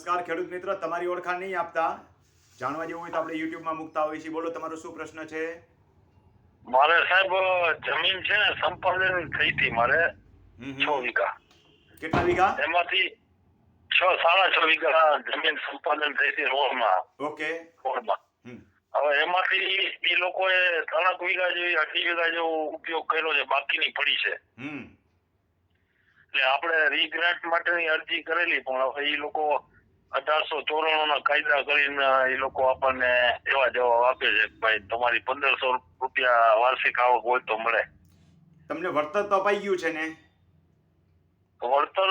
નમસ્કાર ખેડૂત મિત્ર. તમારી ઓળખાણ નહીં આપતા. જાણવા જેવું હોય તો આપણે યુટ્યુબમાં મૂકતા હોઈએ છીએ. બોલો તમારો શું પ્રશ્ન છે? મારે સાહેબ જમીન છે ને સંપાદન થઈ હતી મારે. છ વીઘા. કેટલા વીઘા? એમાંથી છ સાડા છ વીઘા જમીન સંપાદન થઈ હતી રોડમાં. ઓકે. રોડમાં. હવે એમાંથી એ લોકોએ ત્રણક વીઘા જેવી અઢી વીઘા જેવો ઉપયોગ કર્યો છે. બાકીની પડી છે. એટલે આપણે રીગ્રાન્ટ માટેની અરજી કરેલી પણ હવે એ લોકો અઢારસો ચોરાણું ના કાયદા કરીને એ લોકો આપણને એવા જવાબ આપે છે કે ભાઈ તમારી પંદરસો રૂપિયા વાર્ષિક આવક હોય તો મળે. તમને વળતર તો અપાઈ ગયું છે ને? વળતર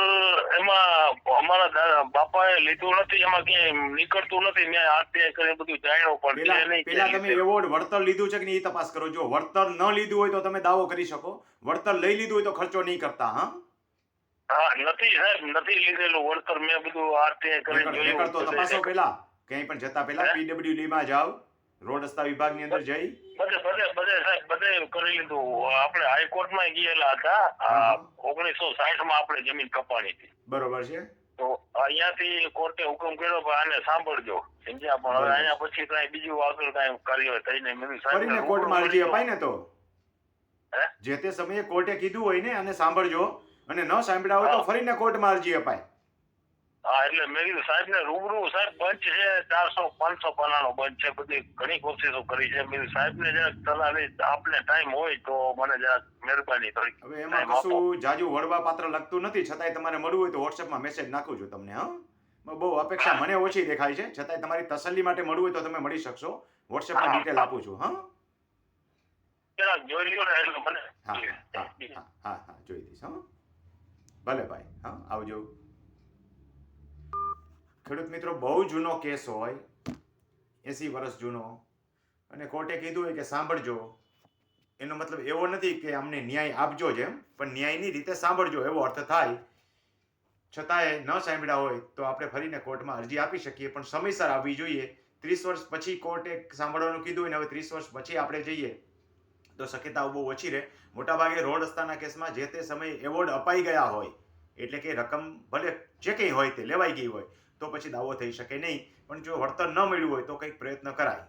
એમાં અમારા બાપાએ લીધું નથી એમાં ક્યાંય નીકળતું નથી મેં આરટીઆઈ કરી બધું જાણ્યું પણ પેલા તમે એવોર્ડ વળતર લીધું છે કે નહીં એ તપાસ કરો. જો વળતર ન લીધું હોય તો તમે દાવો કરી શકો. વળતર લઈ લીધું હોય તો ખર્ચો નહીં કરતા હા? હા નથી સાહેબ નથી લીધેલું. વળતર મેં બધું કરીને રેકર્ડ તો તપાસો જોયું પહેલા. ક્યાંય પણ જતા પહેલા? પીડબ્લ્યુડી માં જાવ રોડ રસ્તા વિભાગની અંદર જઈ. બધે બધે બધે સાહેબ બધે કરી લીધું. આપણે હાઈકોર્ટમાં ગયેલા હતા. ઓગણીસો સાઠમાં આપણે જમીન કપાણી હતી. બરોબર છે. તો અહીંયાથી કોર્ટે હુકમ કર્યો કે આને સાંભળજો. સમજ્યા? પણ હવે અહીંયા પછી કઈ બીજું આગળ કઈ કાર્ય થઈ નહીં. મેં ફરીને કોર્ટમાં અરજી અપાય ને તો? હે? જે તે સમયે કોર્ટે કીધું હોય ને અને સાંભળજો. અને ન સાંભળ્યા હોય તો ફરીને કોર્ટમાં અરજી અપાય. હા એટલે મેં કીધું સાહેબ ને રૂબરૂ સાહેબ બંચ છે ચારસો પાંચસો પાનાનો બંચ છે બધી ઘણી કોશિશો કરી છે. મેં સાહેબ ને જરાક સલાહ આપને ટાઈમ હોય તો મને જરાક મહેરબાની કરી. હવે એમાં કશું જાજુ વળવા પાત્ર લગતું નથી છતાંય તમારે મળવું હોય તો વોટ્સએપમાં મેસેજ નાખું છું તમને હા? બહુ અપેક્ષા મને ઓછી દેખાય છે. છતાંય તમારી તસલ્લી માટે મળવું હોય તો તમે મળી શકશો. વોટ્સએપમાં. ડિટેલ આપું છું હા? જોઈ લ્યો ને એટલે મને હા હા હા હા જોઈ દઈશ હા? ભલે ભાઈ, હા, આવજો. ખેડૂત મિત્રો, બહુ જૂનો કેસ હોય, એસી વર્ષ જૂનો, અને કોર્ટે કીધું હોય કે સાંભળજો. એનો મતલબ એવો નથી કે અમને ન્યાય આપજો જેમ પણ ન્યાયની રીતે સાંભળજો, એવો અર્થ થાય. છતાંય ન સાંભળ્યા હોય તો આપણે ફરીને કોર્ટમાં અરજી આપી શકીએ, પણ સમયસર આવવી જોઈએ. ત્રીસ વર્ષ પછી કોર્ટે સાંભળવાનું કીધું હોય ને, હવે ત્રીસ વર્ષ પછી આપણે જઈએ. તો શક્યતાઓ બહુ ઓછી રહે. મોટાભાગે રોડ રસ્તાના કેસમાં જે તે સમયે એવોર્ડ અપાઈ ગયા હોય, એટલે કે રકમ ભલે જે કંઈ હોય તે લેવાઈ ગઈ હોય, તો પછી દાવો થઈ શકે નહીં. પણ જો વળતર ન મળ્યું હોય તો કંઈક પ્રયત્ન કરાય.